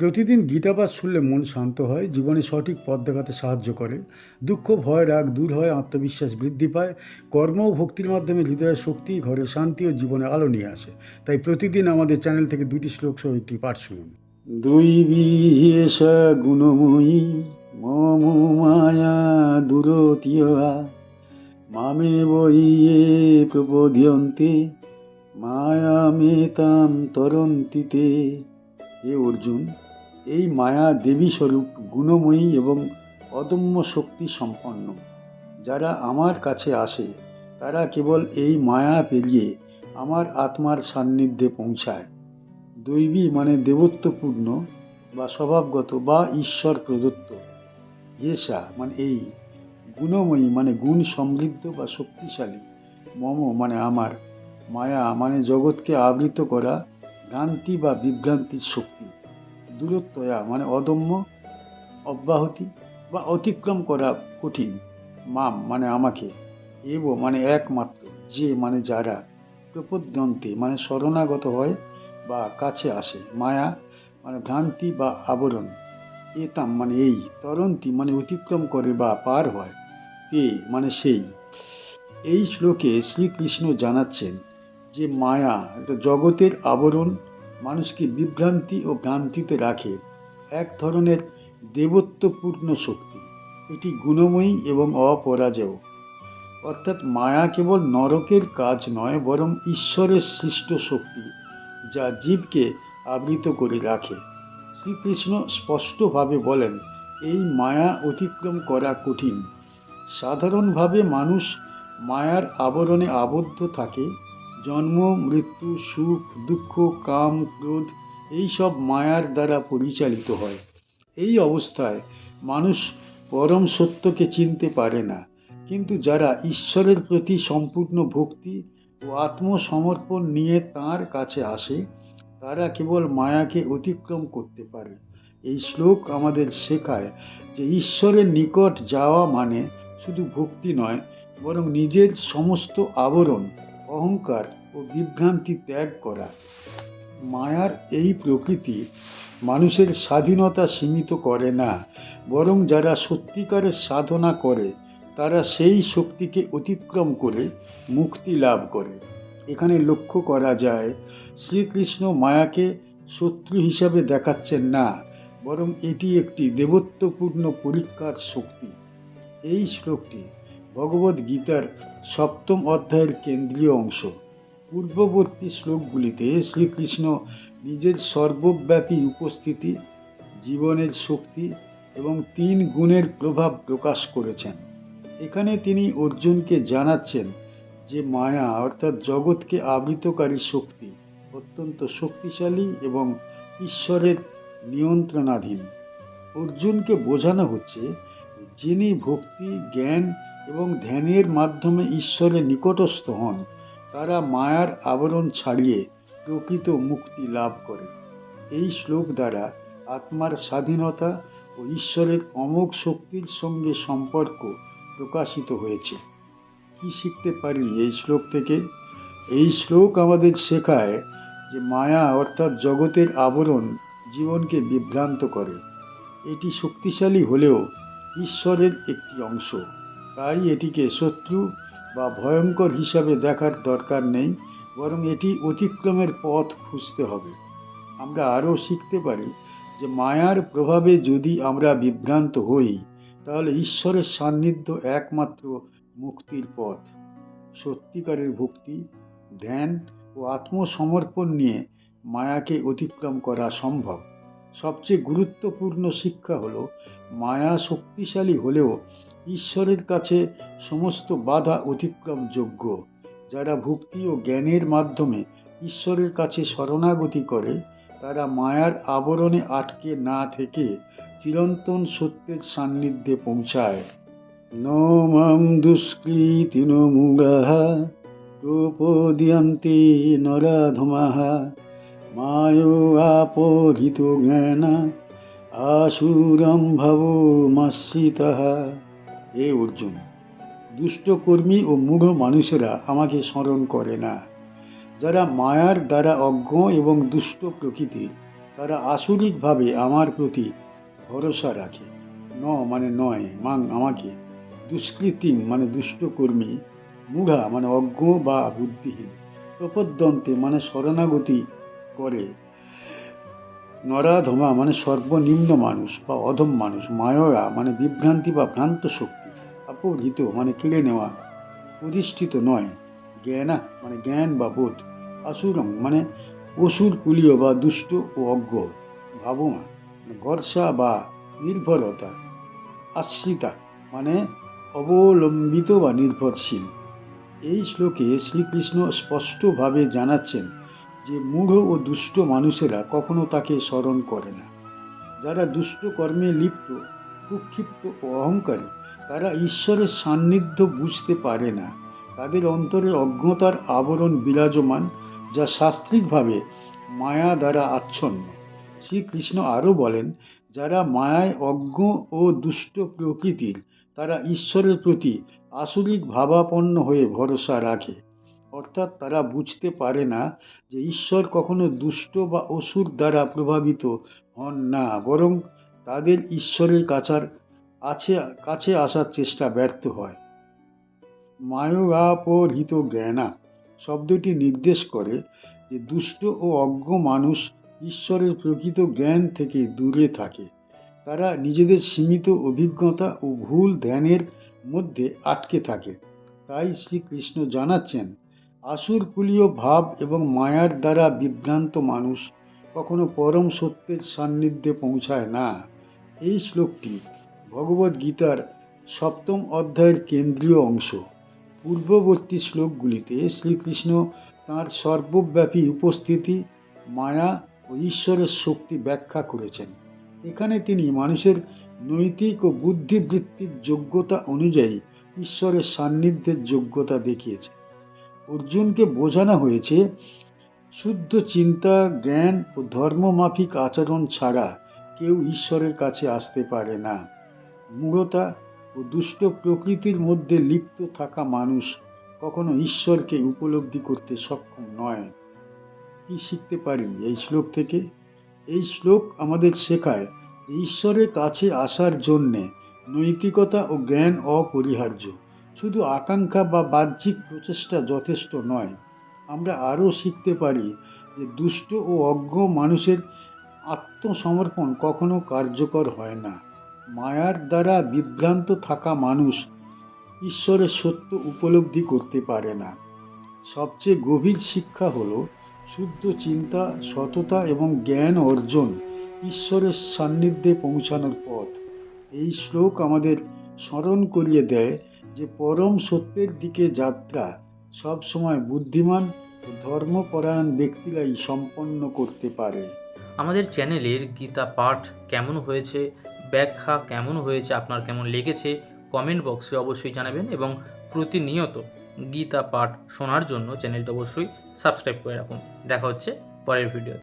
প্রতিদিন গীতাপাঠ শুনলে মন শান্ত হয়, জীবনে সঠিক পথ দেখাতে সাহায্য করে। দুঃখ, ভয়, রাগ দূর হয়, আত্মবিশ্বাস বৃদ্ধি পায়। কর্ম ও ভক্তির মাধ্যমে হৃদয়ের শক্তি, ঘরে শান্তি ও জীবনে আলো নিয়ে আসে। তাই প্রতিদিন আমাদের চ্যানেল থেকে দুটি শ্লোক সহ একটি পাঠ শুনুন। দুই বিহেষা গুণময়ী, মম মায়া দূরতীয়া, মামে বইয়ে প্রবোধিয়ন্তে মায়া মেতাম তরন্তিতে হে অর্জুন এই মায়া দেবী স্বরূপ গুণময়ী এবং অদম্য শক্তি সম্পন্ন। যারা আমার কাছে আসে, তারা কেবল এই মায়া পেরিয়ে আমার আত্মার সান্নিধ্যে পৌঁছায়। দৈবী মানে দেবত্বপূর্ণ বা স্বভাবগত বা ঈশ্বর প্রদত্ত। ইয়েসা মানে এই। গুণময়ী মানে গুণ সমৃদ্ধ বা শক্তিশালী। মম মানে আমার। মায়া মানে জগৎকে আবৃত করা ভ্রান্তি বা বিভ্রান্তির শক্তি। দূরত্বয়া মানে অদম্য, অব্যাহতি বা অতিক্রম করা কঠিন। মাম মানে আমাকে। এব মানে একমাত্র, যে মানে যারা প্রপদ্যন্তে মানে শরণাগত হয় বা কাছে আসে। মায়া মানে ভ্রান্তি বা আবরণ। এতাম মানে এই। তরন্তি মানে অতিক্রম করে বা পার হয়। তে মানে সেই। এই শ্লোকে শ্রীকৃষ্ণ জানাচ্ছেন যে, মায়া জগতের আবরণ মানুষকে বিভ্রান্তি ও ভ্রান্তিতে রাখে এক ধরনের দেবত্বপূর্ণ শক্তি। এটি গুণময়ী এবং অপরাজেয়। অর্থাৎ মায়া কেবল নরকের কাজ নয়, বরং ঈশ্বরের সৃষ্ট শক্তি, যা জীবকে আবৃত করে রাখে। শ্রীকৃষ্ণ স্পষ্টভাবে বলেন, এই মায়া অতিক্রম করা কঠিন। সাধারণভাবে মানুষ মায়ার আবরণে আবদ্ধ থাকে জন্ম, মৃত্যু, সুখ, দুঃখ, কাম, ক্রোধ, এই সব মায়ার দ্বারা পরিচালিত হয়। এই অবস্থায় মানুষ পরম সত্যকে চিনতে পারে না। কিন্তু যারা ঈশ্বরের প্রতি সম্পূর্ণ ভক্তি ও আত্মসমর্পণ নিয়ে তার কাছে আসে, তারা কেবল মায়াকে অতিক্রম করতে পারে। এই শ্লোক আমাদের শেখায় যে ঈশ্বরের নিকট যাওয়া মানে শুধু ভক্তি নয়, বরং নিজের সমস্ত আবরণ অহংকার ও বিভ্রান্তি ত্যাগ করা। মায়ার এই প্রকৃতি মানুষের স্বাধীনতা সীমিত করে না, বরং যারা সত্যিকারের সাধনা করে, তারা সেই শক্তিকে অতিক্রম করে, মুক্তি লাভ করে। এখানে লক্ষ্য করা যায়, শ্রীকৃষ্ণ মায়াকে শত্রু হিসাবে দেখাচ্ছেন না, বরং এটি একটি দেবত্বপূর্ণ পরীক্ষার শক্তি। এই শ্লোকটি ভগবদ গীতার সপ্তম অধ্যায়ের কেন্দ্রীয় অংশ। পূর্ববর্তী শ্লোকগুলিতে শ্রীকৃষ্ণ নিজের সর্বব্যাপী উপস্থিতি, জীবনের শক্তি এবং তিন গুণের প্রভাব প্রকাশ করেছেন। এখানে তিনি অর্জুনকে জানাচ্ছেন যে মায়া অর্থাৎ জগৎকে আবৃতকারী শক্তি, অত্যন্ত শক্তিশালী এবং ঈশ্বরের নিয়ন্ত্রণাধীন। অর্জুনকে বোঝানো হচ্ছে যিনি ভক্তি, জ্ঞান এবং ধ্যানের মাধ্যমে ঈশ্বরের নিকটস্থ হন, তারা মায়ার আবরণ ছাড়িয়ে প্রকৃত মুক্তি লাভ করে। এই শ্লোক দ্বারা আত্মার স্বাধীনতা ও ঈশ্বরের অমোঘ শক্তির সঙ্গে সম্পর্ক প্রকাশিত হয়েছে। কি শিখতে পারি এই শ্লোক থেকে? এই শ্লোক আমাদের শেখায় যে মায়া অর্থাৎ জগতের আবরণ জীবনকে বিভ্রান্ত করে। এটি শক্তিশালী হলেও ঈশ্বরের একটি অংশ। তাই এটিকে শত্রু বা ভয়ঙ্কর হিসাবে দেখার দরকার নেই, বরং এটি অতিক্রমের পথ খুঁজতে হবে। আমরা আরও শিখতে পারি যে মায়ার প্রভাবে যদি আমরা বিভ্রান্ত হই, তাহলে ঈশ্বরের সান্নিধ্য একমাত্র মুক্তির পথ। সত্যিকারের ভক্তি, ধ্যান ও আত্মসমর্পণ নিয়ে মায়াকে অতিক্রম করা সম্ভব। সবচেয়ে গুরুত্বপূর্ণ শিক্ষা হলো, মায়া শক্তিশালী হলেও ঈশ্বরের কাছে সমস্ত বাধা অতিক্রমযোগ্য যারা ভক্তি ও জ্ঞানের মাধ্যমে ঈশ্বরের কাছে শরণাগতি করে, তারা মায়ার আবরণে আটকে না থেকে চিরন্তন সত্যের সান্নিধ্যে পৌঁছায়। নমাম দুষ্কৃতিন মুগাহা প্রপদিয়ন্তে নরাধমাহা, মায়ো আপহৃত জ্ঞানা আসুরম ভাব মাশ্রিতাহা হে অর্জুন দুষ্টকর্মী ও মূঢ় মানুষেরা আমাকে স্মরণ করে না। যারা মায়ার দ্বারা অজ্ঞ এবং দুষ্ট প্রকৃতির তারা আসরিকভাবে আমার প্রতি ভরসা রাখে। ন মানে নয় মাং আমাকে দুষ্কৃতিম মানে দুষ্টকর্মী মূঢ়া মানে অজ্ঞ বা বুদ্ধিহীন প্রপদ্যন্তে মানে শরণাগতি করে। নরাধমা মানে সর্বনিম্ন মানুষ বা অধম মানুষ মায়রা মানে বিভ্রান্তি বা ভ্রান্ত শক্তি, অপহৃত মানে কেড়ে নেওয়া প্রতিষ্ঠিত নয়, জ্ঞানা মানে জ্ঞান বা বোধ আসুরং মানে অসুর কুলীয় বা দুষ্ট ও অজ্ঞ ভাবমা মানে ভরসা বা নির্ভরতা, আশ্রিতা মানে অবলম্বিত বা নির্ভরশীল। এই শ্লোকে শ্রীকৃষ্ণ স্পষ্টভাবে জানাচ্ছেন যে মূঢ় ও দুষ্ট মানুষেরা কখনো তাকে স্মরণ করে না। যারা দুষ্ট কর্মে লিপ্ত, কুক্ষিপ্ত ও অহংকারী, তারা ঈশ্বরের সান্নিধ্য বুঝতে পারে না। তাদের অন্তরে অজ্ঞতার আবরণ বিরাজমান, যা শাস্ত্রিকভাবে মায়া দ্বারা আচ্ছন্ন। শ্রীকৃষ্ণ আরও বলেন, যারা মায়ায় অজ্ঞ ও দুষ্ট প্রকৃতির, তারা ঈশ্বরের প্রতি আসরিক ভাবাপন্ন হয়ে ভরসা রাখে। অর্থাৎ তারা বুঝতে পারে না যে ঈশ্বর কখনো দুষ্ট বা অসুর দ্বারা প্রভাবিত হন না, বরং তাদের ঈশ্বরের কাছার আছে কাছে আসার চেষ্টা ব্যর্থ হয়। মায়োগাপহৃত জ্ঞানা শব্দটি নির্দেশ করে যে দুষ্ট ও অজ্ঞ মানুষ ঈশ্বরের প্রকৃত জ্ঞান থেকে দূরে থাকে। তারা নিজেদের সীমিত অভিজ্ঞতা ও ভুল ধ্যানের মধ্যে আটকে থাকে। তাই শ্রীকৃষ্ণ জানাচ্ছেন আসুরকুলীয় ভাব এবং মায়ার দ্বারা বিভ্রান্ত মানুষ কখনো পরম সত্যের সান্নিধ্যে পৌঁছায় না। এই শ্লোকটি ভগবদ্ গীতার সপ্তম অধ্যায়ের কেন্দ্রীয় অংশ। পূর্ববর্তী শ্লোকগুলিতে শ্রীকৃষ্ণ তাঁর সর্বব্যাপী উপস্থিতি, মায়া ও ঈশ্বরের শক্তি ব্যাখ্যা করেছেন। এখানে তিনি মানুষের নৈতিক ও বুদ্ধিবৃত্তিক যোগ্যতা অনুযায়ী ঈশ্বরের সান্নিধ্যের যোগ্যতা দেখিয়েছেন। অর্জুনকে বোঝানো হয়েছে, শুদ্ধ চিন্তা, জ্ঞান ও ধর্মমাফিক আচরণ ছাড়া কেউ ঈশ্বরের কাছে আসতে পারে না। মূঢ়তা ও দুষ্ট প্রকৃতির মধ্যে লিপ্ত থাকা মানুষ কখনো ঈশ্বরকে উপলব্ধি করতে সক্ষম নয়। কি শিখতে পারি এই শ্লোক থেকে? এই শ্লোক আমাদের শেখায় যে ঈশ্বরের কাছে আসার জন্যে নৈতিকতা ও জ্ঞান অপরিহার্য। শুধু আকাঙ্ক্ষা বা বাহ্যিক প্রচেষ্টা যথেষ্ট নয়, আমরা আরও শিখতে পারি যে দুষ্ট ও অজ্ঞ মানুষের আত্মসমর্পণ কখনো কার্যকর হয় না। মায়ার দ্বারা বিভ্রান্ত থাকা মানুষ ঈশ্বরের সত্য উপলব্ধি করতে পারে না। সবচেয়ে গভীর শিক্ষা হল শুদ্ধ চিন্তা, সততা এবং জ্ঞান অর্জন ঈশ্বরের সান্নিধ্যে পৌঁছানোর পথ। এই শ্লোক আমাদের স্মরণ করিয়ে দেয় যে পরম সত্যের দিকে যাত্রা সবসময় বুদ্ধিমান ও ধর্মপরায়ণ ব্যক্তিরাই সম্পন্ন করতে পারে। আমাদের চ্যানেলের গীতা পাঠ কেমন হয়েছে, ব্যাখ্যা কেমন হয়েছে, আপনার কেমন লেগেছে কমেন্ট বক্সে অবশ্যই জানাবেন এবং প্রতিনিয়ত গীতা পাঠ শোনার জন্য চ্যানেলটা অবশ্যই সাবস্ক্রাইব করে রাখুন। দেখা হচ্ছে পরের ভিডিও